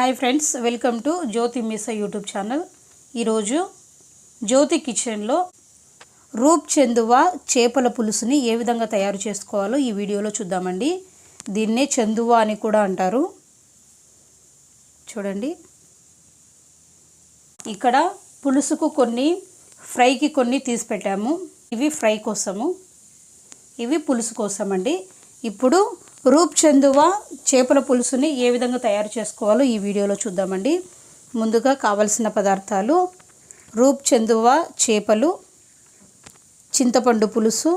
Hi friends welcome to Jyothi miss YouTube channel ఈరోజు జ్యోతి కిచెన్లో రూప్ చందువా చేపల పులుసుని ఏ విధంగా తయారు చేసుకోవాలో ఈ వీడియోలో చూద్దామండి. దీన్నే చందువ అని కూడా అంటారు. చూడండి. ఇక్కడ పులుసుకు కొన్ని ఫ్రైకి కొన్ని తీసి పెట్టాము. ఇవి ఫ్రై కోసము. ఇవి పులుసు కోసం అండి ఇప్పుడు రూప్చందువ చేపల పులుసుని ఏ విధంగా తయారు చేసుకోవాలో ఈ వీడియోలో చూద్దామండి. ముందుగా కావలసిన పదార్థాలు రూప్చందువ చేపలు చింతపండు పులుసు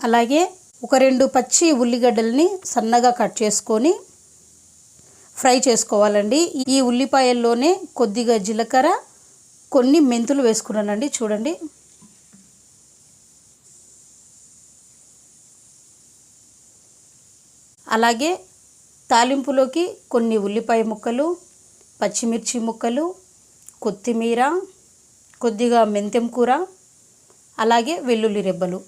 అలాగే ఒక రెండు పచ్చి ఉల్లిగడ్డల్ని సన్నగా కట్ చేసుకొని ఫ్రై చేసుకోవాలండి. ఈ ఉల్లిపాయల్లోనే కొద్దిగా జీలకర్ర కొన్ని మెంతులు వేసుకున్నానండి. చూడండి. అలాగే తాలింపులోకి కొన్ని ఉల్లిపాయ ముక్కలు పచ్చిమిర్చి ముక్కలు కొత్తిమీర కొద్దిగా మెంతెం కూర అలాగే వెల్లుల్లి రెబ్బలు.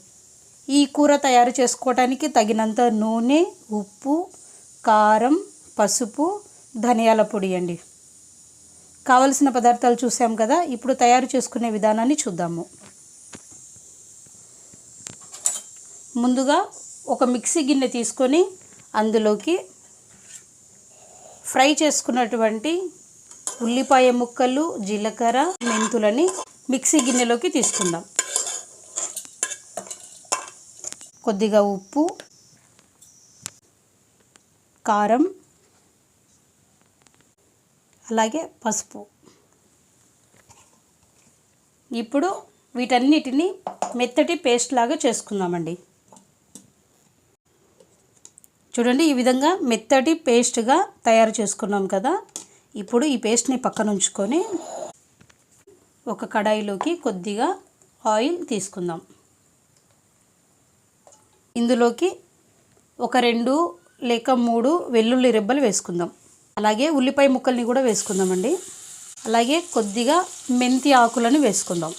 ఈ కూర తయారు చేసుకోవడానికి తగినంత నూనె ఉప్పు కారం పసుపు ధనియాల పొడి అండి. కావలసిన పదార్థాలు చూసాం కదా ఇప్పుడు తయారు చేసుకునే విధానాన్ని చూద్దాము. ముందుగా ఒక మిక్సీ గిన్నె తీసుకొని అందులోకి ఫ్రై చేసుకున్నటువంటి ఉల్లిపాయ ముక్కలు జీలకర్ర మెంతులని మిక్సీ గిన్నెలోకి తీసుకుందాం. కొద్దిగా ఉప్పు కారం అలాగే పసుపు. ఇప్పుడు వీటన్నిటిని మెత్తటి పేస్ట్ లాగా చేసుకుందామండి. చూడండి ఈ విధంగా మెత్తటి పేస్ట్గా తయారు చేసుకున్నాం కదా. ఇప్పుడు ఈ పేస్ట్ని పక్కన ఉంచుకొని ఒక కడాయిలోకి కొద్దిగా ఆయిల్ తీసుకుందాం. ఇందులోకి ఒక రెండు లేక మూడు వెల్లుల్లి రెబ్బలు వేసుకుందాం. అలాగే ఉల్లిపాయ ముక్కల్ని కూడా వేసుకుందామండి. అలాగే కొద్దిగా మెంతి ఆకులను వేసుకుందాం.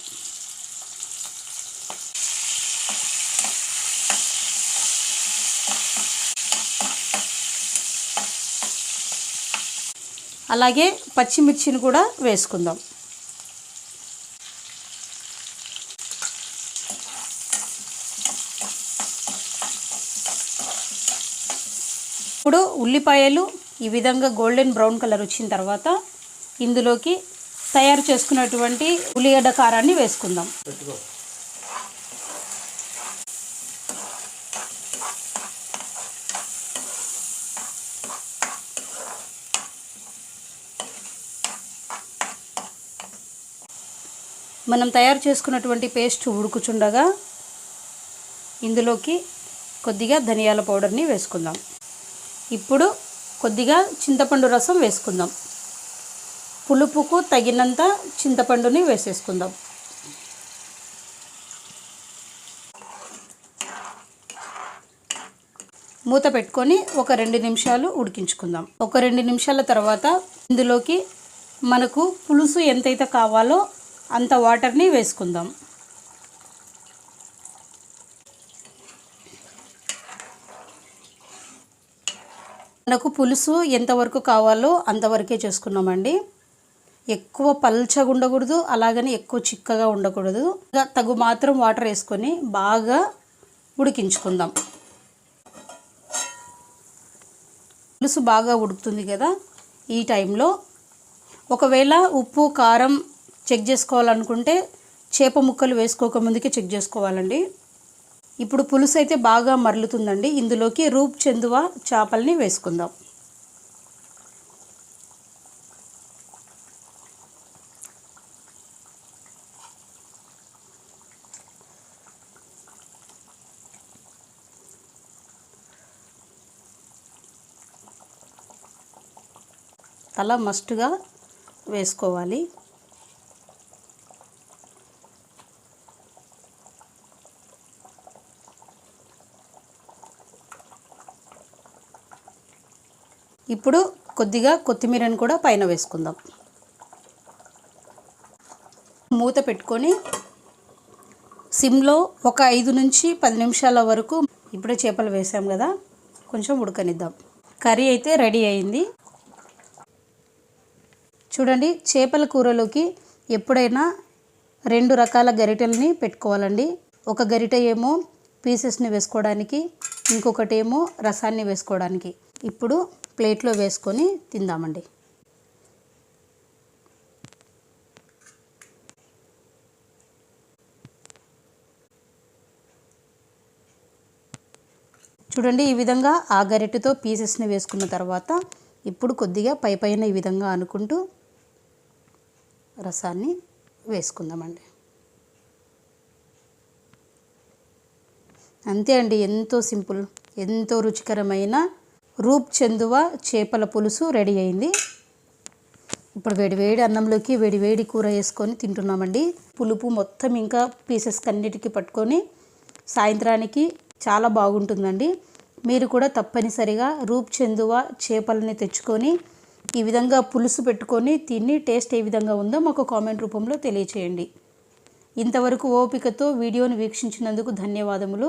అలాగే పచ్చిమిర్చిని కూడా వేసుకుందాం. ఇప్పుడు ఉల్లిపాయలు ఈ విధంగా గోల్డెన్ బ్రౌన్ కలర్ వచ్చిన తర్వాత ఇందులోకి తయారు చేసుకున్నటువంటి ఉల్లిగడ్డ కారాన్ని వేసుకుందాం. మనం తయారు చేసుకున్నటువంటి పేస్ట్ ఉడుకుచుండగా ఇందులోకి కొద్దిగా ధనియాల పౌడర్ని వేసుకుందాం. ఇప్పుడు కొద్దిగా చింతపండు రసం వేసుకుందాం. పులుపుకు తగినంత చింతపండుని వేసేసుకుందాం. మూత పెట్టుకొని ఒక రెండు నిమిషాలు ఉడికించుకుందాం. ఒక రెండు నిమిషాల తర్వాత ఇందులోకి మనకు పులుసు ఎంతైతే కావాలో అంత వాటర్ని వేసుకుందాం. మనకు పులుసు ఎంతవరకు కావాలో అంతవరకే చేసుకున్నామండి. ఎక్కువ పల్చగా ఉండకూడదు అలాగని ఎక్కువ చిక్కగా ఉండకూడదు. తగు మాత్రం వాటర్ వేసుకొని బాగా ఉడికించుకుందాం. పులుసు బాగా ఉడుకుతుంది కదా ఈ టైంలో. ఒకవేళ ఉప్పు కారం చెక్ చేసుకోవాలనుకుంటే చేప ముక్కలు వేసుకోక ముందుకే చెక్ చేసుకోవాలండి. ఇప్పుడు పులుసు అయితే బాగా మరలుతుందండి. ఇందులోకి రూప్ చెందువ చేపల్ని వేసుకుందాం. తల మస్ట్గా వేసుకోవాలి. ఇప్పుడు కొద్దిగా కొత్తిమీరను కూడా పైన వేసుకుందాం. మూత పెట్టుకొని సిమ్లో ఒక ఐదు నుంచి పది నిమిషాల వరకు ఇప్పుడే చేపలు వేసాం కదా కొంచెం ఉడకనిద్దాం. కర్రీ అయితే రెడీ అయింది. చూడండి చేపల కూరలోకి ఎప్పుడైనా రెండు రకాల గరిటెల్ని పెట్టుకోవాలండి. ఒక గరిట ఏమో పీసెస్ని వేసుకోవడానికి ఇంకొకటి ఏమో రసాన్ని వేసుకోవడానికి. ఇప్పుడు ప్లేట్లో వేసుకొని తిందామండి. చూడండి ఈ విధంగా ఆ గరిటెతో పీసెస్ని వేసుకున్న తర్వాత ఇప్పుడు కొద్దిగా పై పైన ఈ విధంగా అనుకుంటూ రసాన్ని వేసుకుందామండి. అంతే అండి ఎంతో సింపుల్ ఎంతో రుచికరమైన రూప్ చందువ చేపల పులుసు రెడీ అయింది. ఇప్పుడు వేడివేడి అన్నంలోకి వేడివేడి కూర వేసుకొని తింటున్నామండి. పులుపు మొత్తం ఇంకా పీసెస్ కన్నిటికి పట్టుకొని సాయంత్రానికి చాలా బాగుంటుందండి. మీరు కూడా తప్పనిసరిగా రూప్ చందువ చేపలని తెచ్చుకొని ఈ విధంగా పులుసు పెట్టుకొని తిని టేస్ట్ ఏ విధంగా ఉందో మాకు కామెంట్ రూపంలో తెలియచేయండి. ఇంతవరకు ఓపికతో వీడియోను వీక్షించినందుకు ధన్యవాదములు.